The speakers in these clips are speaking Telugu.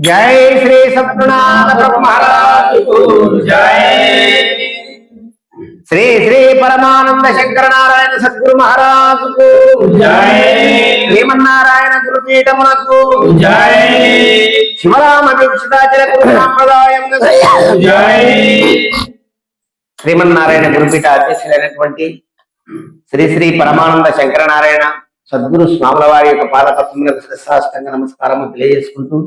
జై శ్రీ సత్యనారాయణ ప్రభు మహారాజుకు శ్రీ శ్రీ పరమానంద శంకర నారాయణ సద్గురు మహారాజుకు శ్రీమన్నారాయణ గురుపీఠమునకు శివరామ దీక్షితాచల గురు సాంప్రదాయం శ్రీమన్నారాయణ గురుపీఠ అధ్యక్షులైనటువంటి శ్రీ శ్రీ పరమానంద శంకరనారాయణ సద్గురు స్వాముల వారి యొక్క పాదపత్రములకు శ్రద్ధాష్టంగ నమస్కారము తెలియజేసుకుంటూ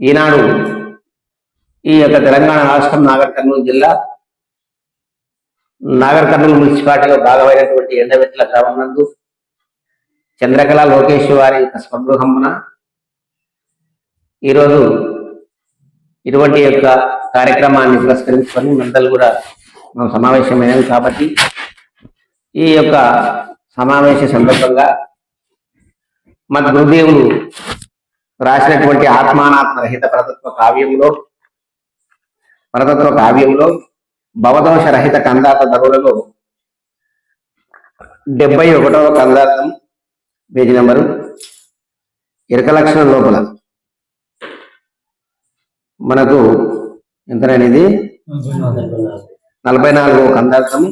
ఈనాడు ఈ యొక్క తెలంగాణ రాష్ట్రం నాగర్ కర్నూలు జిల్లా నాగర్ కర్నూలు మున్సిపాలిటీలో భాగమైనటువంటి ఎండవెట్ల గ్రామం నందు చంద్రకళ లోకేష్ వారి యొక్క స్వగృహమున ఈరోజు ఇటువంటి యొక్క కార్యక్రమాన్ని పురస్కరించుకొని మందలు కూడా మనం సమావేశమైనవి కాబట్టి ఈ యొక్క సమావేశ సందర్భంగా మన గురుదేవులు రాసినటువంటి ఆత్మానాత్మ రహిత పరతత్వ కావ్యంలో పరతత్వ కావ్యంలో భవదోష రహిత కందాత దరులలో డెబ్బై ఒకటవ కందార్థం పేజీ నెంబరు ఇరక లక్షణం లోపల. మనకు ఎంతనేది నలభై నాలుగవ కందార్థం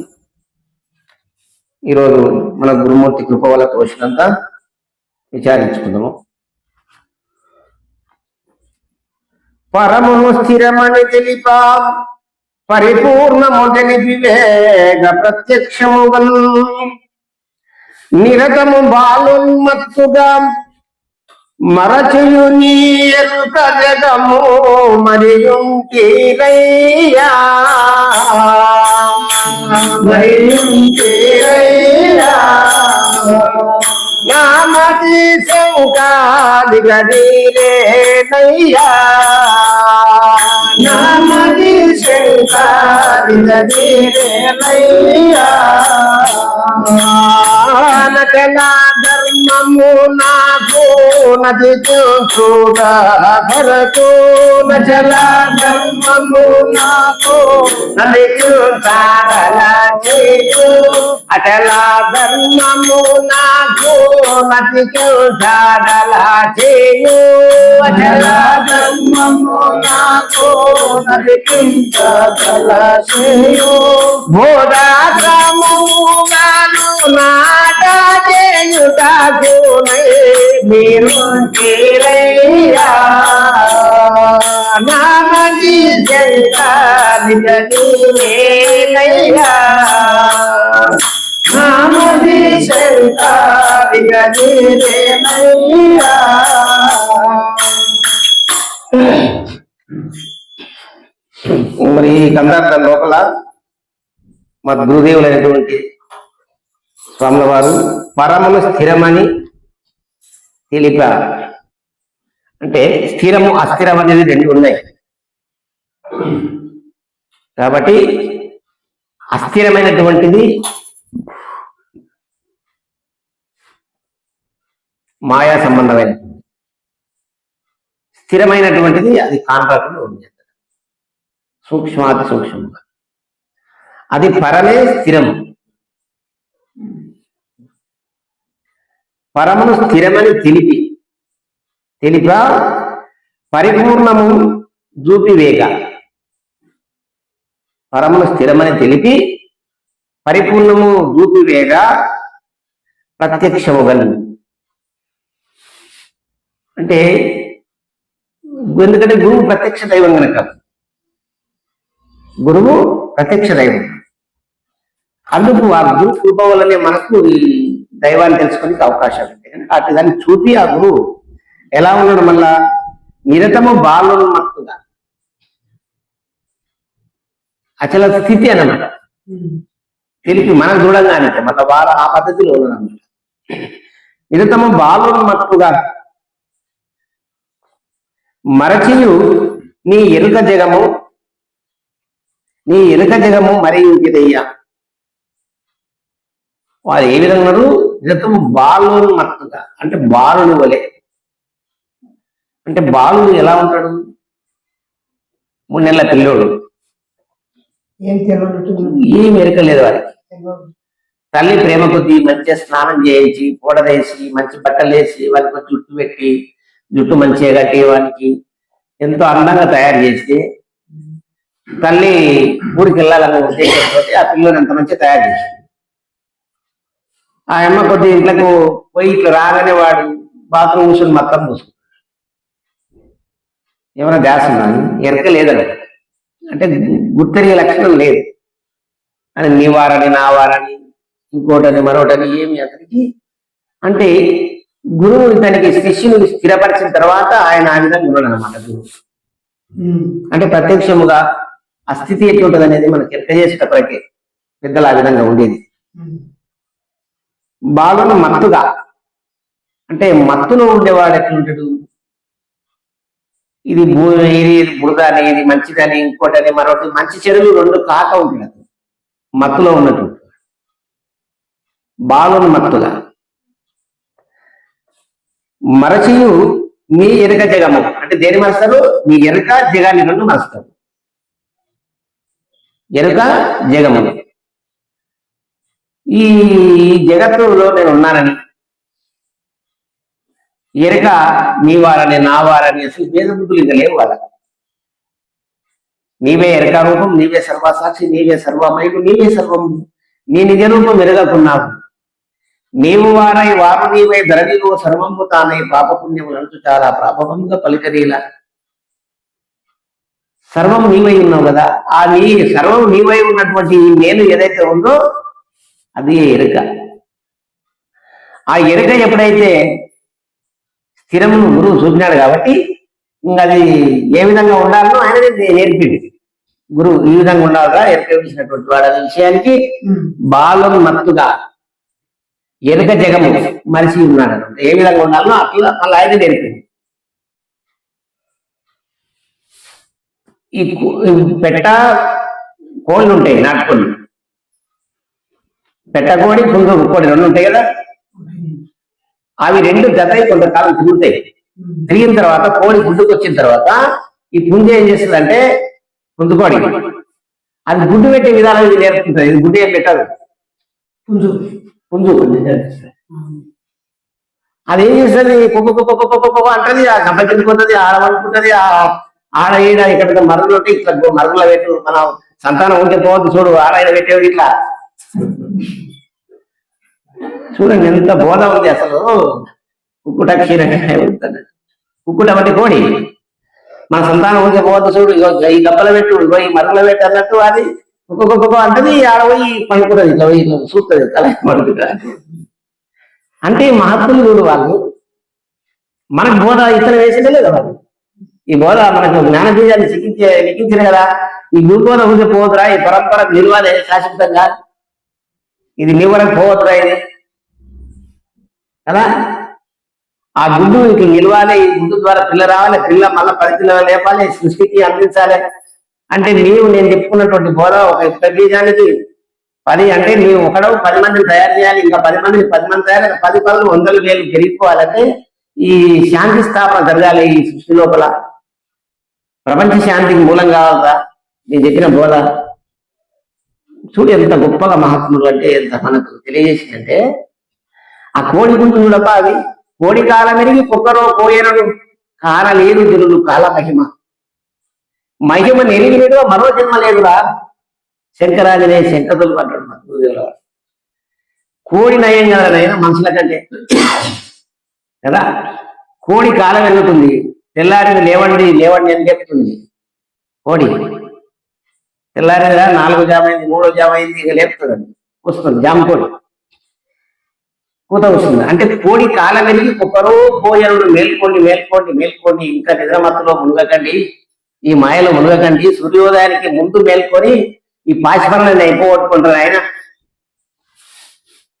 ఈరోజు మన గురుమూర్తి కృప వల్ల తోచినంత విచారించుకుందాము. పరమును స్థిరమని తెలిపా. పరిపూర్ణము తెలిపి వేగ ప్రత్యక్షముగన్ నిరతము బాలున్మత్తుగా మరచుయు నీ ఎరుక జగము మరియుంటీరయ్యా మరియుంటీరయ్యా నామతి శంకాది గదీరేనయ్యా నామతి శంకాది గదీరేనయ్యా నటలా ధర్మము నాకు నది చూడ భరకు నచలా ధర్మము నాకు నది చూడాల చేయు అటలా ధర్మము నాకు నది చూడాల చేయు అటలా ధర్మము నాకు నది చూడాల చేయు బోధాశ్రమముగాను నాట చే శంకరిగనయ్యా నామది శంకరిగనయ్యా మరి ఈ కందార్థం లోపల మా గురుదేవులైనటువంటి స్వాముల వారు పరమును స్థిరమని తెలిపారు. అంటే స్థిరము అస్థిరం అనేది రెండు ఉన్నాయి. కాబట్టి అస్థిరమైనటువంటిది మాయా సంబంధమైన స్థిరమైనటువంటిది అది కాంట్రాక్ట్లో ఉంది. సూక్ష్మాతి సూక్ష్మంగా అది పరమే స్థిరం పరమును స్థిరమని తెలిపి తెలిప పరిపూర్ణము చూపివేక పరమును స్థిరమని తెలిపి పరిపూర్ణము జూపివేగ ప్రత్యక్షముగన్ అంటే ఎందుకంటే గురువు ప్రత్యక్ష దైవం కనుక గురువు ప్రత్యక్ష దైవం. అందుకు ఆ గురు కృప వల్లనే మనకు ఈ దైవాన్ని తెలుసుకునే అవకాశం ఉంటాయి అటు దాన్ని చూపి ఆ గురువు ఎలా ఉండడం వల్ల నిరతము బాలున్మత్తుగా అచల స్థితి అనమాట తెలిపి మనం చూడంగానే మళ్ళీ వారు ఆ పద్ధతిలో ఉన్నారన్నమాట నిరతము బాలున్మత్తుగా మరచియు నీ ఎరుక జగము నీ ఎరుక జగము మరియు ఇదయ్యా వారు ఏ విధంగా ఉన్నారు నిరతము బాలున్మత్తుగా అంటే బాలుని వలె. అంటే బాలుడు ఎలా ఉంటాడు? మూడు నెలల పిల్లోడు. ఏం ఎరక లేదు వారికి తల్లి ప్రేమ కొద్దీ మంచిగా స్నానం చేయించి పూడదేసి మంచి బట్టలు వేసి వాళ్ళకి చుట్టు పెట్టి జుట్టు మంచిగా కట్టేవానికి ఎంతో అందంగా తయారు చేస్తే తల్లి ఊరికి వెళ్ళాలన్న ఉద్దేశంతో ఆ పిల్లని అంత మంచిగా తయారు చేసింది. ఆ అమ్మ కొద్ది ఇంట్లకు పోయి ఇట్లా రాగానే వాడు బాత్రూమ్ కూర్చొని మొత్తం మూసుకుంటాడు ఏమైనా ధ్యాస ఉన్నాను ఎరక లేదని అంటే గుర్తెరిగే లక్షణం లేదు. అని నీ వారని నా వారని ఇంకోటని మరొకటని ఏమి అతనికి? అంటే గురువు ఇతనికి శిష్యుని స్థిరపరిచిన తర్వాత ఆయన ఆ విధంగా ఉన్నాడు అనమాట గురువు. అంటే ప్రత్యక్షముగా ఆ స్థితి ఎట్లుంటుంది అనేది మనకి ఎక్క చేసేటప్పటికే పెద్దలు ఆ విధంగా ఉండేది. ఉమ్. మత్తుగా. అంటే మత్తులో ఉండేవాడు ఎట్లుంటాడు? ఇది భూమి ఇది బురదని ఇది మంచిదని ఇంకోటని మరొకటి మంచి చెడులు రెండు కాక ఉంటాడు మత్తులో ఉన్నట్టు. బాలుని మత్తుగా. మరచియు మీ ఎరుక జగము. అంటే దేని మరుస్తారు? మీ ఎరుక జగాన్ని రెండు మరుస్తారు. ఎరుక జగము ఈ జగత్తులో నేను ఉన్నానని. ఎరక నీ వారని నా వారని అసలు భేద బుద్ధులు ఇంకా లేవు వాళ్ళకి. నీవే ఎరక రూపం నీవే సర్వసాక్షి నీవే సర్వమైపు నీవే సర్వము నీ నిజ రూపం ఎరగకున్నావు. నీవు వారై వారు నీవై ధరణిలో సర్వము తానై పాపపుణ్యములంటూ చాలా ప్రాపకంగా పలికరీలా సర్వం నీవై ఉన్నావు కదా ఆ నీ సర్వం నీవై ఉన్నటువంటి నేను ఏదైతే ఉందో అది ఎరుక ఆ ఎరుక ఎప్పుడైతే స్థిరము గురువు చూపినాడు కాబట్టి ఇంకా అది ఏ విధంగా ఉండాలో ఆయన నేర్పింది గురువు ఈ విధంగా ఉండాలిరా ఎరుక విడిచినటువంటి వాడు అనే విషయానికి. బాలం మత్తుగా ఎరుక జగము మనిషి ఉన్నాడు. ఏ విధంగా ఉండాలో అట్లా మళ్ళీ ఆయన నేర్పింది ఈ పెట్ట కోళ్ళు ఉంటాయి నాటుకోళ్ళు పెట్ట కోడి పుంజు కోడి రెండు ఉంటాయి కదా? అవి రెండు జతై కొంతకాలం తిరుగుతాయి. తిరిగిన తర్వాత కోడి గుడ్డుకు వచ్చిన తర్వాత ఈ పుంజు ఏం చేస్తుందంటే పుంజుకోడి అది గుడ్డు పెట్టే విధానం ఇది నేర్పుతుంది ఇది గుడ్డు ఏం పెట్టదు. పుంజు. పుంజు. అది ఏం చేస్తుంది? కుక్క కుక్క కుక్క కుక్క అంటది. ఆ గంప కిందకుంటది ఆడమనుకుంటది ఆ ఆడ ఈడ ఇక్కడ మరుగులు ఉంటే ఇట్లా మరుగుల పెట్టు మనం సంతానం ఉంటే పోవద్దు చూడు. ఆడ పెట్టేవి ఇట్లా చూడండి ఎంత బోధ ఉంది అసలు. కుక్కుట క్షీరంగా కుక్కుట వంటి కోడి. మన సంతానం ఉంటే పోవద్దు చూడు ఈ డబ్బల పెట్టు ఇగో ఈ మరుగుల అన్నట్టు అది ఒక్కొక్క అంటది ఆడ పోయి పండుకుంటది ఇట్లా పోయి చూస్తుంది తల పండుకుంటుంది. అంటే మహత్తులు చూడు వాళ్ళు మనకు బోధ ఇతర వేసిందే లేదా వాళ్ళు. ఈ బోధ మనకు జ్ఞాన బీజాన్ని చికించే లిఖించిన కదా. ఈ గురుబోధ ఉంటే పోదురా ఈ పరంపర నిలవాలి శాశ్వతంగా. ఇది నీ వరకు పోవద్దురా ఇది? కదా? ఆ గుడ్డు ఇంక నిలవాలి ఈ గుడ్డు ద్వారా పిల్ల రావాలి పిల్ల మళ్ళీ పది పిల్లలు లేపాలి సృష్టికి అందించాలి. అంటే నీవు నేను చెప్పుకున్నటువంటి బోధ ఒక యుక్త పది అంటే నీవు ఒకడవు పది మందిని తయారు చేయాలి ఇంకా పది మందిని పది మంది తయారు పది పనులు వందలు వేలు పెరిగిపోవాలంటే ఈ శాంతి స్థాపన జరగాలి ఈ సృష్టి లోపల. ప్రపంచ శాంతికి మూలం కావాలరా. నేను చెప్పిన బోధ చూడు ఎంత గొప్పగా మహాత్ములు అంటే ఎంత మనకు తెలియజేసిందంటే ఆ కోడి గుంటు చూడప్ప అది. కోడి కాలమెరిగి కుక్కరో కోయనడు. కానలేదు జనులు కాల మహిమ. మహిమ నెరిగినడు మరో జన్మ లేదురా. శంకరాజనే శంకరులు అంటాడు మన గురుదేవుల కోడి నయం కదా నయం మనుషుల కంటే కదా? కోడి కాలం వెళ్తుంది తెల్లారి లేవండి లేవండి అని చెప్తుంది. కోడి. తెల్లారేదా? నాలుగో జామ అయింది మూడో జామ అయింది ఇక లేపుతుంది వస్తుంది జామ కోడి. కూత వస్తుంది. అంటే కోడి కాలం వెలిగి కుక్కరు పోయరుడు మేల్కోండి మేల్కోండి మేల్కోండి ఇంకా నిద్రమత్తులో మునగకండి. ఈ మాయలో మునగకండి. సూర్యోదయానికి ముందు మేల్కొని ఈ పాశపరణ అయిపోగొట్టుకుంటారు ఆయన.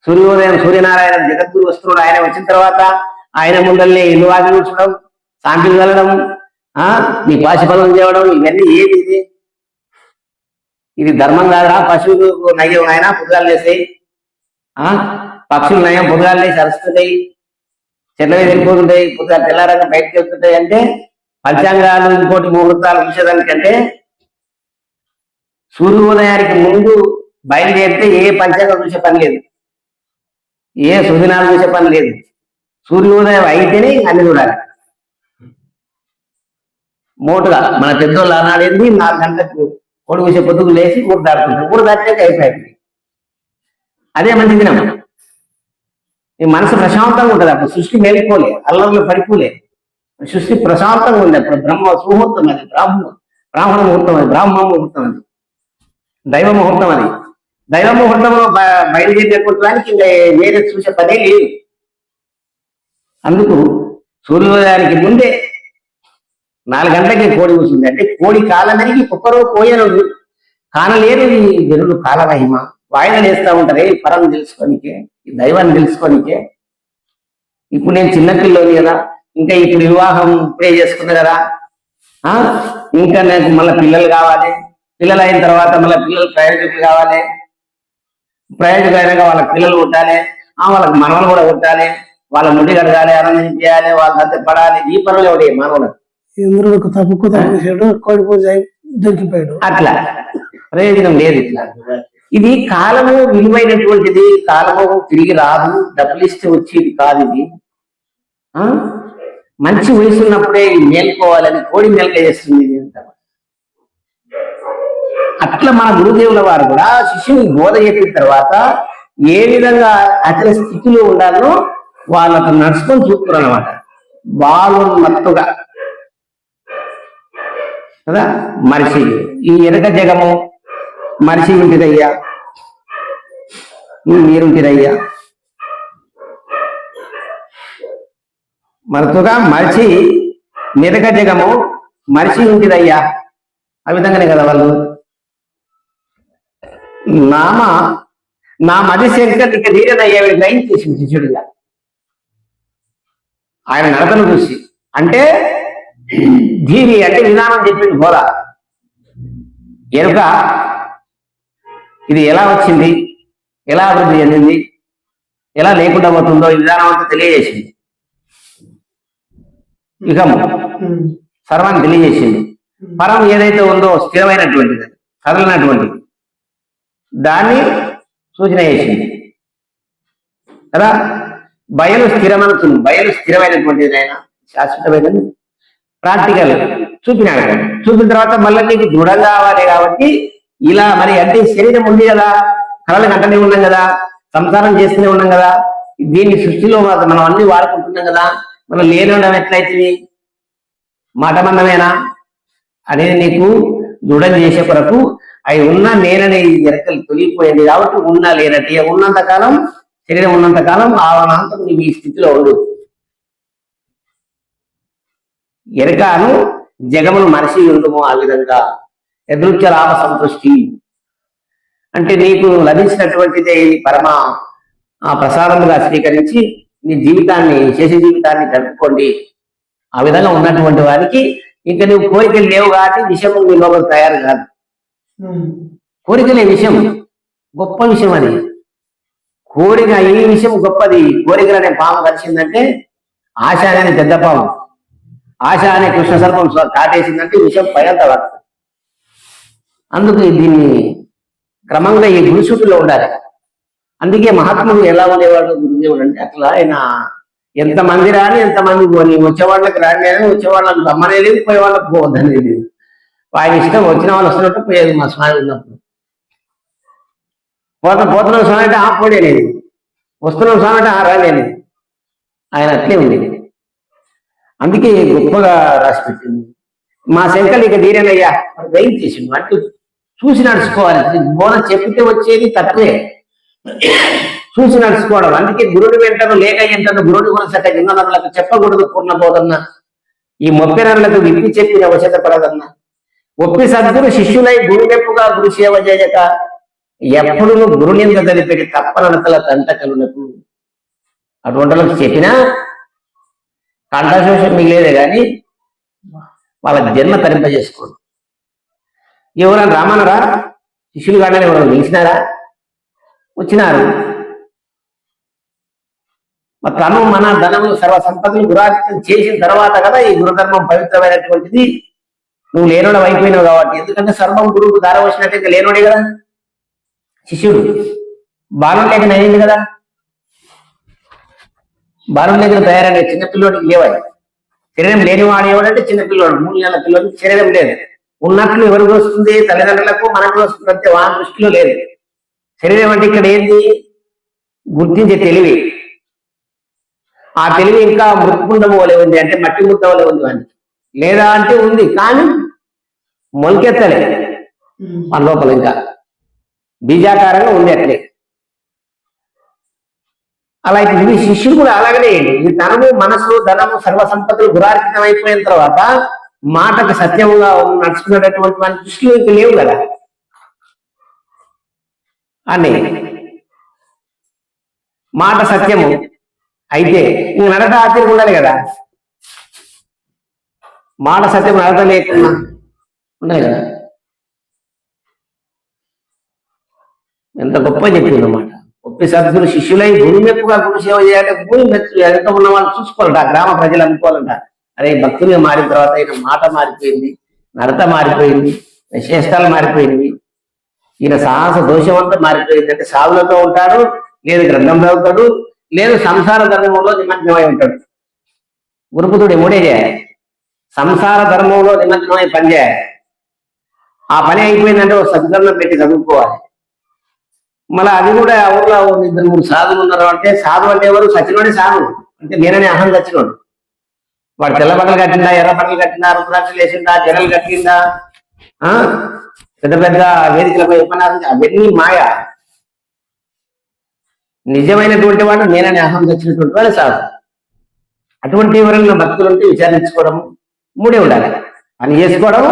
సూర్యోదయం సూర్యనారాయణ జగద్గురు వస్తున్నాడు. ఆయన వచ్చిన తర్వాత ఆయన ముందల్ని ఇల్లు వాకి కూర్చోడం శాంతికి వెళ్ళడం ఆ నీ పాశపలం చేయడం ఇవన్నీ ఏది ఇది? ఇది ధర్మం కాదురా. పశువులు నయ్యం ఆయన పుద్గాలు లేసాయి ఆ? పక్షులు నయం పుద్గాలు లేసి అరుస్తుంటాయి. చెట్ల మీద వెళ్ళిపోతుంటాయి. పుద్గాలు తెల్లారంగా బయటకు వెళ్తుంటాయి అంటే పంచాంగాలు ఇంకోటి ముహూర్తాలు చూసేదానికంటే సూర్యోదయానికి ముందు బయలుదేరితే ఏ పంచాంగం చూసే పని లేదు. ఏ సుదినాలు చూసే పని లేదు. సూర్యోదయం అయితేనే అన్ని చూడాలి. మోటుగా మన పెద్దోళ్ళు ఆనాడేది నాలుగు గంటలకు కొడు కూసే పొద్దుకు లేచి ఊరు దాటుకుంటారు ఊరు దాటినాక అయిపోయింది. అదే మంచి దినం. ఈ మనసు ప్రశాంతంగా ఉంటుంది అప్పుడు. సృష్టి మేలుకోలే. అల్లర్లు పడిపోలే. సృష్టి ప్రశాంతంగా ఉంది అప్పుడు. బ్రహ్మ సుముహూర్తం అది. బ్రాహ్మ బ్రాహ్మణ ముహూర్తం అది. బ్రాహ్మ ముహూర్తం అది. దైవ ముహూర్తం అది. దైవ ముహూర్తంలో బ- బయలుదేరినటువంటి ఇంకా వేరే చూసే పదే లేదు. అందుకు సూర్యోదయానికి ముందే నాలుగు గంటలకి కోడి కూర్చుంది. అంటే కోడి కాలమరిగి కుక్కరు కోయరు కానలేరు ఈ జనులు కాలమహిమ. వాయిదలు వేస్తూ ఉంటారు. ఏ పరం తెలుసుకోనికే ఈ దైవాన్ని తెలుసుకోనికే. ఇప్పుడు నేను చిన్నపిల్లని కదా. ఇంకా ఇప్పుడు వివాహం ఇప్పుడే చేసుకున్నా కదా. ఆ? ఇంకా నాకు మళ్ళీ పిల్లలు కావాలి. పిల్లలు అయిన తర్వాత మళ్ళీ పిల్లలు ప్రయోజకులు కావాలి. ప్రయోజకులు అయినాక వాళ్ళకి పిల్లలు పుట్టాలి. వాళ్ళకి మనవలు కూడా పుట్టాలి. వాళ్ళ ముడి కడగాలి అనందం చేయాలి వాళ్ళ మధ్య పడాలి. ఈ పనులు ఎవడే మానవులకు. ఇంద్రుడికి తప్పుకు తప్పేసాడు కోడిపోయి దొరికిపోయాడు. అట్లా. ప్రయోజనం లేదు ఇట్లా. ఇది కాలము విలువైనటువంటిది కాలము తిరిగి రాదు డబ్బులు ఇస్తే వచ్చేది కాదు ఇది. ఆ? మంచి వయసు ఉన్నప్పుడే ఇది మేల్కోవాలని కోడి మేల్క చేస్తుంది అట్లా మన గురుదేవుల వారు కూడా శిష్యుని బోధ చెప్పిన తర్వాత ఏ విధంగా అతని స్థితిలో ఉండాలో వాళ్ళకు నడుచుకొని చూపుతారు అనమాట బాలున్నట్టుగా కదా? మనిషి. ఈ ఎరక జగము మనిషి ఉంటిదయ్యా. ఈ మీరుంటిదయ్యా మరతుగా మనిషి నిరక జగము మనిషి ఉంటిదయ్యా. ఆ విధంగానే కదా వాళ్ళు? నామ నా మది శంకర్ ఇక ధీరనయ్యా వీడు గ్రహించేసి శిష్యుడిగా ఆయన నడతను చూసి. అంటే ధీరి అంటే విధానం చెప్పింది బోధ ఎరుక ఇది ఎలా వచ్చింది? ఎలా అభివృద్ధి చెందింది? ఎలా లేకుండా పోతుందో ఈ విధానం అంతా తెలియజేసింది. ఇక సర్వాన్ని తెలియజేసింది. పరం ఏదైతే ఉందో స్థిరమైనటువంటిది కదలనటువంటిది దాన్ని సూచన చేసింది. కదా? బయలు స్థిరమనుతుంది బయలు స్థిరమైనటువంటిది ఆయన శాశ్వతమైనది? ప్రాక్టికల్. చూపినాడు ఆయన. చూపిన తర్వాత మళ్ళీ నీకు దృఢంగా కావాలి కాబట్టి ఇలా మరి అంటే శరీరం ఉంది కదా కళలు కంటనే ఉన్నాం కదా సంసారం చేస్తూనే ఉన్నాం కదా దీన్ని సృష్టిలో మనం అన్ని వాడుకుంటున్నాం కదా మనం లేని ఉండడం ఎట్లయితుంది? మాట మందమేనా? అనేది నీకు దృఢం చేసే కొరకు అవి ఉన్న నేననే ఎరకలు తొలిగిపోయింది కాబట్టి ఉన్నా లేనట్టు ఉన్నంత కాలం శరీరం ఉన్నంత కాలం ఆవనాంతం నీవు ఈ స్థితిలో ఉండు. ఎరకాను జగమును మనిషి ఉండుము ఆ విధంగా. ఎదురుచ్చ లాభ సంతృష్టి. అంటే నీకు లభించినటువంటిదే పరమ ఆ ప్రసాదముగా స్వీకరించి నీ జీవితాన్ని శేష జీవితాన్ని గడుపుకోండి ఆ విధంగా ఉన్నటువంటి వారికి ఇంకా నువ్వు కోరికలు లేవు కాబట్టి విషయం నీ లోపల తయారు కాదు. కోరికలే విషయం. గొప్ప విషయం అది. కోరిక ఈ విషయం గొప్పది? కోరికలు అనే పాము కలిసిందంటే ఆశ అనేది పెద్ద పాము ఆశ అనే కృష్ణ సర్పం కాటేసిందంటే విషయం పైనంత పడుతుంది అందుకు దీన్ని క్రమంగా ఈ గురుసుటిలో ఉండాలి. అందుకే మహాత్ముడు ఎలా ఉండేవాడు గురుదేవుడు అంటే అట్లా ఆయన ఎంతమంది రాని ఎంతమంది పోని వచ్చేవాళ్ళకి రాని అని వచ్చేవాళ్ళకి రమ్మనేది పోయేవాళ్ళకి పోవద్దని పోవద్దనేది ఆయన ఇష్టం వచ్చిన వాళ్ళు వస్తున్నట్టు పోయేది మా స్వామి ఉన్నప్పుడు. పోత పోతున్నాం స్వామి అంటే ఆ వస్తున్న వస్తున్నాం స్వామి అంటే ఆ రాని ఆయన అట్లే ఉండేది. అందుకే గొప్పగా రాసి పెట్టింది మా శంకర్ ఇక దీరేనయ్యా వెయిట్ చేసిండు. అంటే చూసి నడుచుకోవాలి. బోధ చెప్పితే వచ్చేది తక్కువే చూసి నడుచుకోవడం. అందుకే గురుడు వెంటను లేక ఎంటను గురుడు కొనసట విన్నదనులకు చెప్పకూడదు పూర్ణ బోధన్న. ఈ మొప్పెనరులకు విప్పి చెప్పిన వశత పడదన్న. ఒప్పి సద్గురు శిష్యులై గురువెప్పుగా గురు సేవ చేయక ఎప్పుడు గురునింద తెలిపెట్టి తప్పనడతల తంటకలునకు. అటువంటిలకు చెప్పినా కంఠశోషం మిగిలేదే కానీ వాళ్ళ జన్మ తరింపజేసుకోండి. ఎవరైనా రామనరా శిష్యులు కానీ ఎవరైనా పిలిచినారా? వచ్చినారు. మరి తను మన ధనము సర్వ సంపదలు గురాధిక్యం చేసిన తర్వాత కదా ఈ గురుధర్మం పవిత్రమైనటువంటిది. నువ్వు లేనోడ అయిపోయినావు కాబట్టి. ఎందుకంటే సర్వం గురువుకు దార వచ్చినట్టు లేనోడే కదా. శిష్యుడు బాలం లేక నయ్యింది కదా. బాలం లేక తయారైన చిన్నపిల్లోడికి లేవాయి శరీరం లేనివాడు ఎవడంటే చిన్న పిల్లోడు. మూడు నెలల పిల్లలకి శరీరం లేదు. ఉన్నట్లు ఎవరికి వస్తుంది? తల్లిదండ్రులకు మనకు వస్తుంది అంతే వాని దృష్టిలో లేదు. శరీరం అంటే ఇక్కడ ఏంది? గుర్తించే తెలివి. ఆ తెలివి ఇంకా మృత్పుండం వలె ఉంది అంటే మట్టి ముద్ద వలె ఉంది వానికి. లేదా అంటే ఉంది కానీ మొలకెత్తలే. మన లోపల ఇంకా బీజాకారంగా ఉంది అట్లే. అలా ఇప్పుడు ఈ శిష్యుడు కూడా అలాగనే ఈ ధనము మనసు ధనము సర్వ సంపదలు గురార్పితం అయిపోయిన తర్వాత మాటకు సత్యముగా నడుచుకున్నటువంటి మన దృష్టిలో ఇంక లేవు కదా. అని మాట సత్యము. అయితే ఇంక నడక ఆచరణ ఉండాలి కదా. మాట సత్యం నడత లేకుండా ఉండాలి కదా. ఎంత గొప్ప చెప్పిందన్నమాట గొప్ప సద్గురు శిష్యులై గురు మెప్పుగా గురు సేవ చేయాలంటే గురు మెచ్చు ఎంత ఉన్న వాళ్ళు చూసుకోవాలంట. ఆ గ్రామ ప్రజలు అనుకోవాలంట. అరే భక్తులుగా మారిన తర్వాత ఈయన మాట మారిపోయింది నడత మారిపోయింది విశేషాలు మారిపోయింది ఈయన సాహస దోషం అంతా మారిపోయింది. అంటే సాధులతో ఉంటాడు లేదు గ్రంథం చదువుతాడు లేదు సంసార ధర్మంలో నిమగ్నమై ఉంటాడు. గురుపుతుడు మూడే చేయాలి సంసార ధర్మంలో నిమగ్నమై పని చేయాలి ఆ పని అయిపోయిందంటే ఒక సద్గర్ణం పెట్టి చదువుకోవాలి. మళ్ళీ అది కూడా ఆ ఊర్లో ఇద్దరు మూడు సాధువులు ఉన్నారు అంటే సాధువు అంటే ఎవరు? సచినోడే సాధువు. అంటే నేననే అహం సచినోడు వాడు తెల్ల బట్టలు కట్టిందా ఎర్ర బట్టలు కట్టిందా రుద్రాక్షలు వేసిందా జడలు కట్టిందా ఆ? పెద్ద పెద్ద వేదికలపై ఉపన్యాసం అవన్నీ మాయ. నిజమైనటువంటి వాడు నేననే అహం తెచ్చినటువంటి వాడు సాధు అటువంటి ఎవరైనా భక్తులు ఉంటే విచారించుకోవడం మూడే ఉండాలి. పని చేసుకోవడం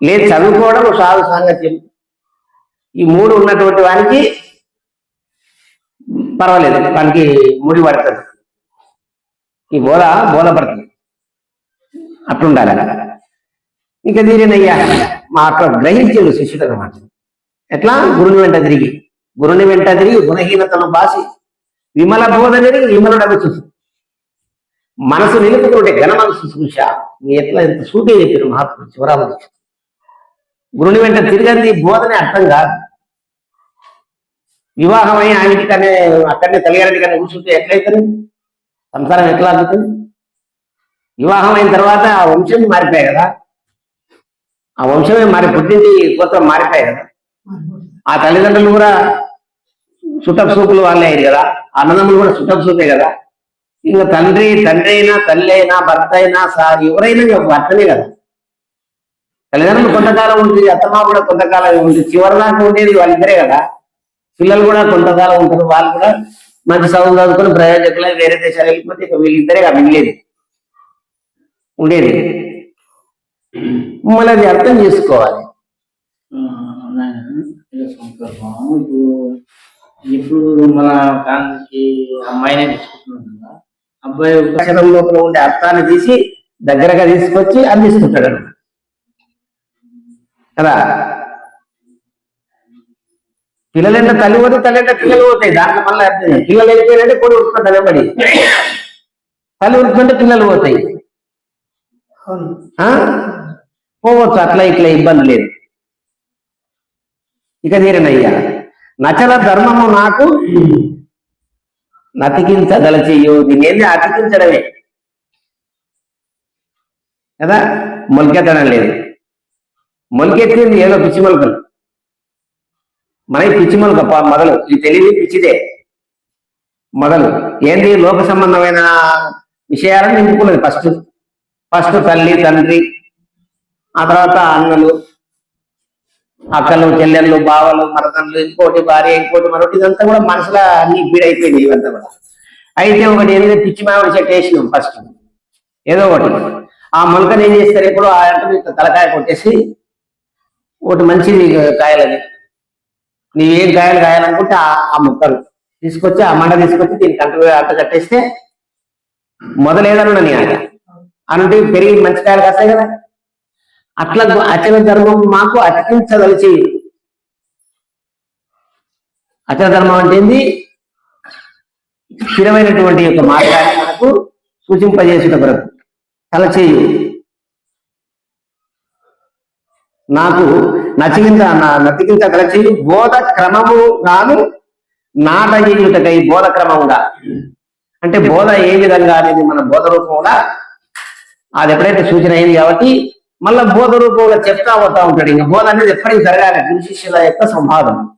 లేదు చదువుకోవడం సాధు సాంగత్యం ఈ మూడు ఉన్నటువంటి వానికి పర్వాలేదు. వానికి ముడి పడుతుంది ఈ బోధ బోధపడుతుంది అట్లుండాలి ఇంకా దీనినయ్యా మా అక్కడ గ్రహించాడు శిష్యుడు అనమాట ఎట్లా? గురుని వెంట తిరిగి. గురుని వెంట తిరిగి గుణహీనతను బాసి విమల బోధ తిరిగి విమలుడకు చూసి. మనసు నిలుపుకుంటే ఘన మనసు చూసా నీ ఎట్లా ఎంత సూటే చెప్పారు మహాత్ముడు శివరామ గురుని వెంట తిరగంది బోధనే అర్థం కాదు. వివాహమై ఆయనకి కానీ అక్కడనే తల్లిగారికి కానీ కూర్చుంటే ఎట్లయితుంది? సంసారం ఎట్లా అందుతుంది? వివాహం అయిన తర్వాత ఆ వంశం మారిపోయాయి కదా. ఆ వంశమే మారి పుట్టింది గోత్రం మారిపోయాయి కదా. ఆ తల్లిదండ్రులు కూడా సుటప్ సూపులు వాళ్ళే అయ్యారు కదా. అన్నదమ్ములు కూడా సుటప్ సూపే కదా. ఇంకా తండ్రి తండ్రి అయినా తల్లి అయినా భర్త అయినా సార్ ఎవరైనా భర్తనే కదా. తల్లిదండ్రులు కొంతకాలం ఉంటుంది అత్తమ్మ కూడా కొంతకాలం ఉంటుంది చివరి దాకా ఉండేది వాళ్ళిద్దరే కదా. పిల్లలు కూడా కొంతకాలం ఉంటారు వాళ్ళు కూడా మంచి చదువు చదువుకుని ప్రయోజకులై వేరే దేశాలు వెళ్ళిపోతే ఇక వీళ్ళిద్దరే కదా మిగిలేది. ఉండేది. మళ్ళీ అది అర్థం చేసుకోవాలి. ఇప్పుడు ఇప్పుడు మన కాంగ్రెస్కి అమ్మాయినే తీసుకుంటున్నాం కదా అబ్బాయి అక్షరం లోపల ఉండే అర్థాన్ని తీసి దగ్గరగా తీసుకొచ్చి అందిస్తుంటాడు అన్నమాట. కదా పిల్లలంటే తల్లి పోతే తల్లి అంటే పిల్లలు పోతాయి. దాంట్లో మళ్ళీ అర్థం లేదు. పిల్లలు వెళ్ళిపోయారంటే కొడు ఉరుకుతుంది నిలబడి తల్లి ఉరుకుంటే పిల్లలు పోతాయి? పోవచ్చు అట్లా ఇట్లా ఇబ్బంది లేదు. ఇక తీరనయ్యా నచల ధర్మము నాకు నతికించదలచేయు. దీన్ని అతికించడమే. కదా? మొలకెత్తడం లేదు. మొలకెత్తింది ఏదో పిచ్చి మొలకలు. మనకి పిచ్చి మొలక మొదలు. ఈ తెలివి పిచ్చిదే. మొదలు. ఏంటి లోక సంబంధమైన విషయాలను నింపుకున్నది ఫస్ట్. ఫస్ట్ తల్లి తండ్రి ఆ తర్వాత అన్నలు అక్కలు చెల్లెళ్ళు బావలు మరదళ్ళు ఇంకోటి భార్య ఇంకోటి మరొకటి. ఇదంతా కూడా మనసులో అన్ని బీడైపోయింది ఇవంతా కూడా. అయితే ఒకటి ఏదైతే పిచ్చి మామిడి చెట్టు వేసినాం ఫస్ట్. ఏదో ఒకటి. ఆ మొలకని ఏం చేస్తారు? ఇప్పుడు ఆ అంటే తలకాయ కొట్టేసి ఒకటి మంచిది కాయలని నీవేం ఏం గాయాలు ఆ- ఆ ముక్కలు తీసుకొచ్చి ఆ మండ తీసుకొచ్చి దీనికి అంట అంట కట్టేస్తే మొదలేదన్నా నీ ఆయన. అంటే పెరిగి మంచి కాయలు కాస్తాయి కదా. అట్లా అచల ధర్మం మాకు అతికించదలిచి. అచల ధర్మం అంటే ఏంది? స్థిరమైనటువంటి యొక్క మార్గాన్ని మనకు సూచింపజేసిన కొరకు. తలచేయు. నాకు నచికింత నా- కలిసి బోధ క్రమము గాను నాటయుటకై బోధ క్రమంగా అంటే బోధ ఏ విధంగా అనేది మన బోధ రూపంలో అది ఎప్పుడైతే సూచన అయింది కాబట్టి మళ్ళీ బోధ రూపంలో చెప్తా పోతా ఉంటాడు. ఇంకా బోధ అనేది ఎప్పటికీ జరగాలి. గురు శిష్యుల యొక్క సంవాదం.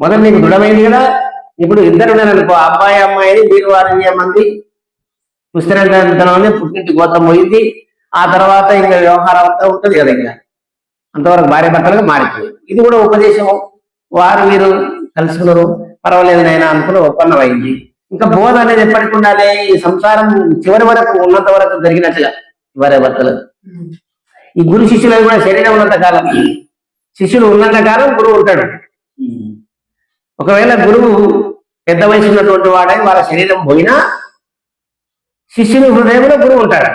మొదలు నీకు దృఢమైంది కదా? ఇప్పుడు ఇద్దరు ఉన్నారనుకో అబ్బాయి అమ్మాయిని మీరు వారిని మంది? పుస్తకంలోనే పుట్టింటి గోత్రం పోయింది. ఆ తర్వాత ఇంకా వ్యవహారం అంతా ఉంటుంది కదా ఇంకా. అంతవరకు భార్య భర్తలుగా మారిపోయింది ఇది కూడా ఉపదేశం వారు వీరు కలుసుకున్నారు. పర్వాలేదు నైనా అనుకుని ఒప్పందం అయింది ఇంకా బోధ అనేది ఎప్పటికి ఉండాలి? ఈ సంసారం చివరి వరకు ఉన్నంత వరకు జరిగినట్టుగా భార్య భర్తలు. ఈ గురు శిష్యులు కూడా శరీరం ఉన్నంత కాలం. శిష్యుడు ఉన్నంత కాలం గురువు ఉంటాడు. ఒకవేళ గురువు పెద్ద వయసు ఉన్నటువంటి వాడై వాళ్ళ శరీరం పోయినా శిష్యుని హృదయంలో గురువు ఉంటాడు.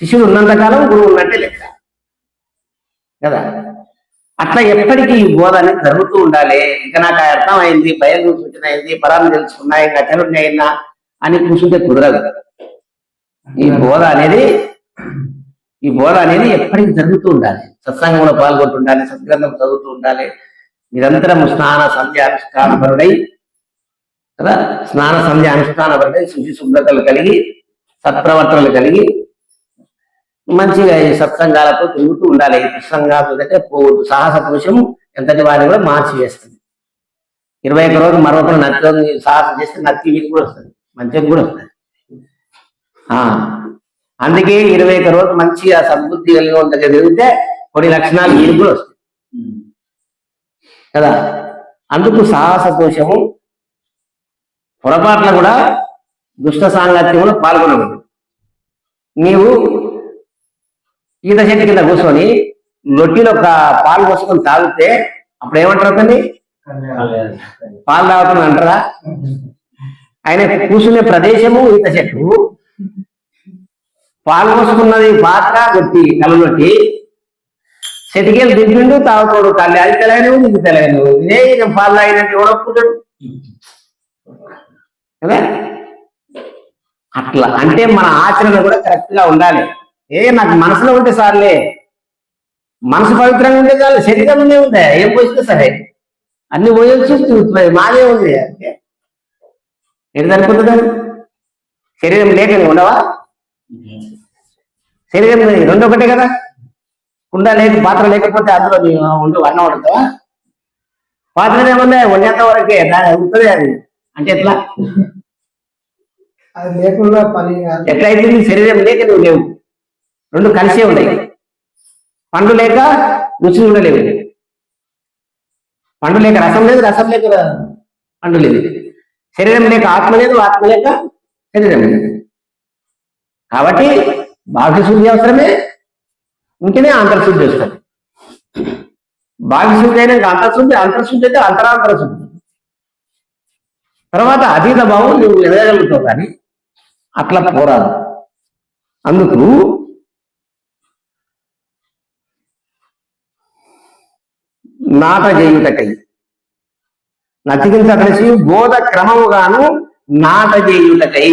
శిష్యుడు ఉన్నంత కాలం గురువు ఉన్నట్టే లెక్క. కదా? అట్లా ఎప్పటికీ ఈ బోధ అనేది జరుగుతూ ఉండాలి. ఇంకా నాకు అర్థం అయింది భయం సూచన అయింది పరాన్ని తెలుసుకున్నా ఇంకా చదువు అయినా అని కూర్చుంటే కుదరదు. ఈ బోధ అనేది ఈ బోధ అనేది ఎప్పటికీ జరుగుతూ ఉండాలి. సత్సంగంలో పాల్గొంటుండాలి సద్గ్రంథం చదువుతూ ఉండాలి. నిరంతరం స్నాన సంధ్య అనుష్ఠాన పరుడై కదా? స్నాన సంధ్య అనుష్ఠాన పరుడై శుచి శుభ్రతలు కలిగి సత్ప్రవర్తనలు కలిగి మంచిగా ఈ సత్సంగాలతో తిరుగుతూ ఉండాలి. ఈ దుస్సంగాలు దగ్గర పోవద్దు. సాహస పురుషం ఎంతటి వారిని కూడా మార్చి వేస్తుంది ఇరవై ఒక్క రోజు మరొకరు నచ్చి సాహసం చేస్తే నత్తి వీరికి కూడా వస్తుంది. మంచిగా కూడా వస్తుంది. ఆ. అందుకే ఇరవై ఒక్క రోజు మంచిగా సద్బుద్ధి కలిగి ఉన్న తిరిగితే కొన్ని లక్షణాలు వీరికి కూడా వస్తాయి. కదా? అందుకు సాహస దోషము పొరపాట్ల కూడా దుష్ట సాంగత్యంలో పాల్గొనకూడదు. నీవు ఈత చెట్టు కింద కూర్చొని నొట్టిలో ఒక పాలు పోసుకొని తాగితే అప్పుడు ఏమంటారు అతన్ని? పాలు తాగుతుంది అంటారా? ఆయన కూర్చునే ప్రదేశము ఈత చెట్టు. పాలు పోసుకున్నది పాత్ర గొట్టి కళ్ళొట్టి చెతికేలు దింపిండు తాగుతాడు. కళ్ళు అది తెలగనే ఉంది ఇది తెలగనే ఉంది. ఇదే పాలు తాగినట్టు ఎవడొప్పుకుంటాడు కదా? అట్లా. అంటే మన ఆచరణ కూడా కరెక్ట్గా ఉండాలి. ఏ నాకు మనసులో ఉంటే సార్లే. మనసు పవిత్రంగా ఉంటే చాలు శరీరం ఉండే. ఉందా ఏం పోయిస్తే సరే. అన్ని పోయొచ్చు మాదే ఉంది. సరిపోతుంది శరీరం లేక నువ్వు ఉండవా? శరీరం రెండు ఒకటే కదా? కుండ లేక పాత్ర లేకపోతే అందులో నీవు ఉండు అన్నం వండుతావా? పాత్ర ఏముందా వండేంత వరకే. దాని ఉంటుంది అది. అంటే ఎట్లా? అది లేకుండా పని. ఎట్లయితే శరీరం లేక నువ్వు లేవు. రెండు కలిసే ఉన్నాయి. పండు లేక రుచి ఉండలేవు. పండు లేక రసం లేదు రసం లేక పండు లేదు. శరీరం లేక ఆత్మ లేదు ఆత్మ లేక శరీరం లేదు. కాబట్టి బాహ్యశుద్ధి అవసరమే ఉంటేనే అంతర్శుద్ధి వస్తుంది. బాహ్య శుద్ధి అయినాక అంతర్శుద్ధి అంతర్శుద్ధి అయితే అంతరాంతర శుద్ధి తర్వాత అతీత భావం నువ్వు ఎదగలుగుతావు కానీ అట్లా పోరాదు. అందుకు నాట చేయుటకై నచికించదలిసి బోధ క్రమముగాను నాట చేయుటకై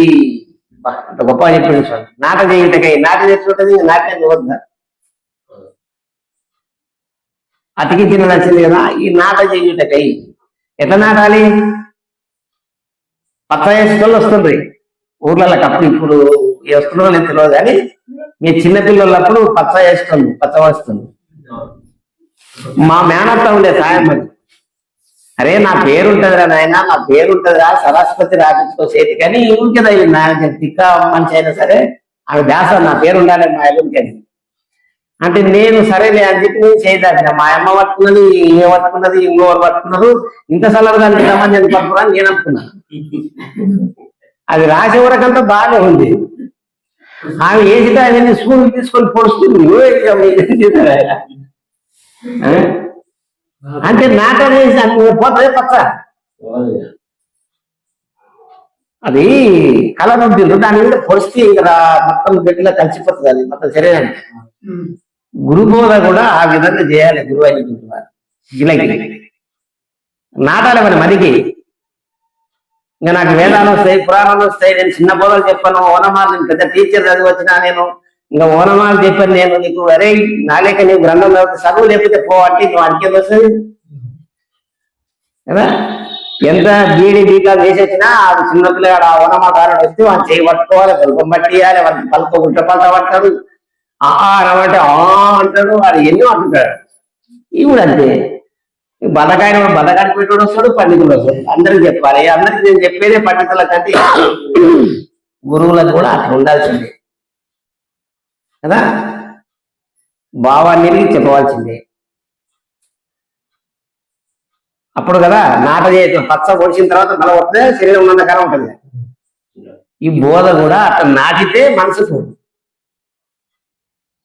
బా, గొప్ప చెప్పింది స్వామి. నాట చేయుటకై నాట చేస్తుంటది నాట్యం వద్ద అతికించిన నచ్చింది కదా ఈ నాట చేయుటకై ఎట్లా నాటాలి? పచ్చ వేసుకొని వస్తుంది. ఊర్లలో అప్పుడు ఇప్పుడు వస్తున్నారో నేను తెలియదు కానీ మీ చిన్న పిల్లలప్పుడు పచ్చ వేస్తుంది పచ్చ వస్తుంది మా మేనత్త ఉండే సాయం అది. అరే నా పేరుంటదిరా నాయన నా పేరుంటదిరా సరస్వతి రాపించుకో చేతి కానీ ఇంకదా నాయన తిక్క మనిషి అయినా సరే ఆమె దాస నా పేరు ఉండాలి మా ఎల్లుంకి అంటే నేను సరేలే అని చెప్పి నేను చేయదాచిన మా అమ్మ పట్టుకున్నది ఏ పట్టుకున్నది ఇంకోరు పట్టుకున్నారు ఇంత సలరుగా ఎంతమంది నేను పట్టుకున్నాను నేను అనుకున్నాను అది రాసే వరకంతా బాగానే ఉంది. ఆమె వేసితే స్కూల్ తీసుకొని పొడుస్తుంది నువ్వే చేశారు ఆయన. ఆ? అంటే నాటం అన్ని పోతుంది పచ్చ అది కలర్ ఉంటుంది దాని మీద పొడిస్తే ఇంకా మొత్తం గట్టిగా కలిసిపోతుంది అది మొత్తం శరీరానికి. గురు బోధ కూడా ఆ విధంగా చేయాలి గురువు వారు శిష్యులకి నాటాలి మన మనకి. ఇంకా నాకు వేదాలు వస్తాయి పురాణాలు వస్తాయి నేను చిన్న బోధలు చెప్పాను ఓనమాలు పెద్ద టీచర్ చదివి వచ్చినా నేను. ఇంకా ఓనమాలు చెప్పాను నేను నీకు అరే నాలేక నీకు గ్రంథం చదివితే చదువు లేకపోతే పోవంటే నువ్వు అడిగేది వస్తుంది. కదా? ఎంత బీడి బీకా వేసేసినా అది చిన్నపిల్లగాడు ఆ ఓనమాకారుడు వస్తే వాళ్ళు చేయి పట్టుకోవాలి పలుకం పట్టియాలి వాడికి పలుక గుట్ట పట్ట పడతాడు ఆ ఆ అంటాడు వాడు ఎన్నో అంటుంటాడు ఇవి అంతే. బతకాయన బతకాడి పెట్టుడు వస్తాడు పండితుడు వస్తాడు. అందరికి చెప్పాలి. అందరికి నేను చెప్పేదే పండితుల కంటే గురువులకు కూడా అట్లా ఉండాల్సిందే. కదా? భావాన్ని చెప్పవలసిందే. అప్పుడు కదా నాట చేయటం పచ్చ పొడిచిన తర్వాత బలం వస్తే శరీరం ఉన్నంతకాలం ఉంటుంది. ఈ బోధ కూడా అట్లా నాటితే మనసుకు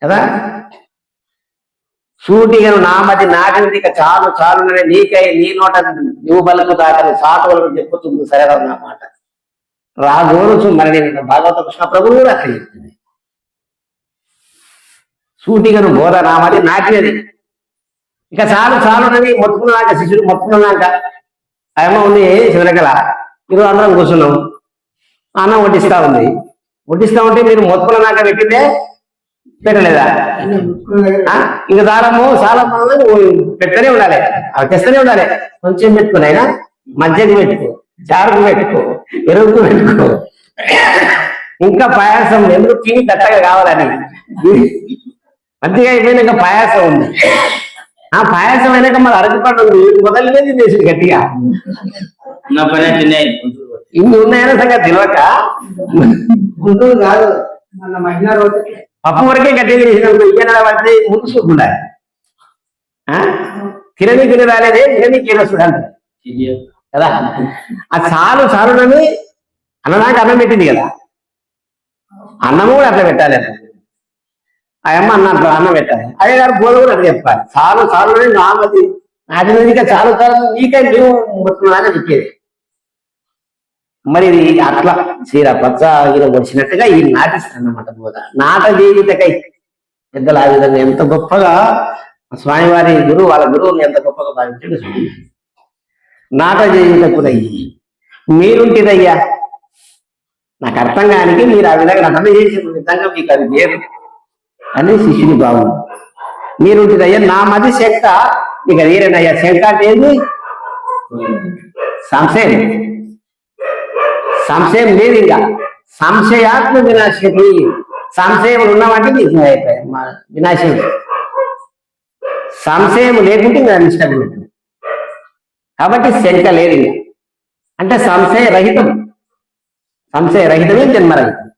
కదా? సూటిగా నామతి నాటినది ఇక చాలు చాలు నీకై నీ నోట నువ్వు బలకు దాకని సాటువలకు చెప్పుతుంది సరే నా మాట. రాగోరుచు మరి నేను భాగవత కృష్ణ ప్రభువు కూడా అట్లా చెప్తుంది సూటిగను బోధ రావాలి నాటినది. ఇక చాలు చాలు మొత్తుకున్నాక శిష్యుడు మొత్తుకున్నాక అమ్మ ఉంది శివరకల మీరు అందరం కూర్చున్నాం. అన్నం వడ్డిస్తా ఉంది. వడ్డిస్తా ఉంటే మీరు మొత్తుకున్నాక పెట్టిందే పెట్టలేదా? ఇంకా దారము చాలా పెట్టనే ఉండాలి. అవి తెస్తూనే ఉండాలి. కొంచెం పెట్టుకుని అయినా? మధ్యకి పెట్టుకో చారుకు పెట్టుకో ఎరువుకు పెట్టుకో. ఇంకా పాయాసం ఎందుకు తిని దట్టగా కావాలని? మంచిగా అయిపోయినాక పాయాసం ఉంది. ఆ పాయాసం అయినాక మరి అరటి పండు ఉంది. మొదలనే తినేసి గట్టిగా. ఇన్ని ఉన్నాయనే సంగతి తెలియక గుంటూరు కాదు మన మహిళా రోజు పప్పు వరకే గట్టిగా తినేసినప్పుడు ఇయ్యన పడితే ముందు చూపుండా తినని తిని రాలేదే తినని కీడొస్తుంది అంటారు కదా? ఆ చాలు చాలునని అన్నదాకా అన్నం పెట్టింది కదా? అన్నము కూడా అట్లా పెట్టాలి. అన్న ఆ అమ్మ అన్న అట్లా పెట్టాలి. అదే గారు బోధ కూడా చెప్పాలి. చాలు చాలు నామది. నాటినది ఇక చాలు చాలు నీకై మేము ముట్టుకున్నానని చెప్పేది. మరి ఇది అట్లా చీర పచ్చ ఈయన వచ్చినట్టుగా ఈ నాటిస్తానమాట బోధ. నాట జీవితకై పెద్దలు ఆ విధంగా ఎంత గొప్పగా స్వామివారి గురువు వాళ్ళ గురువుని ఎంత గొప్పగా భావించాడు చూడండి. నాట చేయుటకునయ్యి మీరుంటిదయ్యా. నాకు అర్థం కానికి మీరు ఆ విధంగా అర్థం చేసిన విధంగా మీకు అది లేదు. అని శిష్యుని భావం. మీరుంటిదయ్యా నా మది శంక ఇక అదేనయ్యా శంక అంటే ఏంది? సంశయం. సంశయం లేదు ఇంకా. సంశయాత్మ వినాశకి సంశయం ఉన్నామంటే నీకు అయిపోయాయి మా వినాశం. సంశయం లేకుంటే ఇంకా నిష్టం కాబట్టి శంక లేదు అంటే సంశయ రహితం సంశయ రహితమే జన్మరహితం.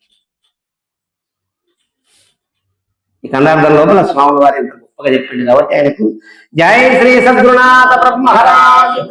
ఈ కండార్థం లోపల స్వామి వారి ఎంత గొప్పగా చెప్పింది కాబట్టి ఆయనకు జై శ్రీ సద్గురునాథ బ్రహ్మహరాజు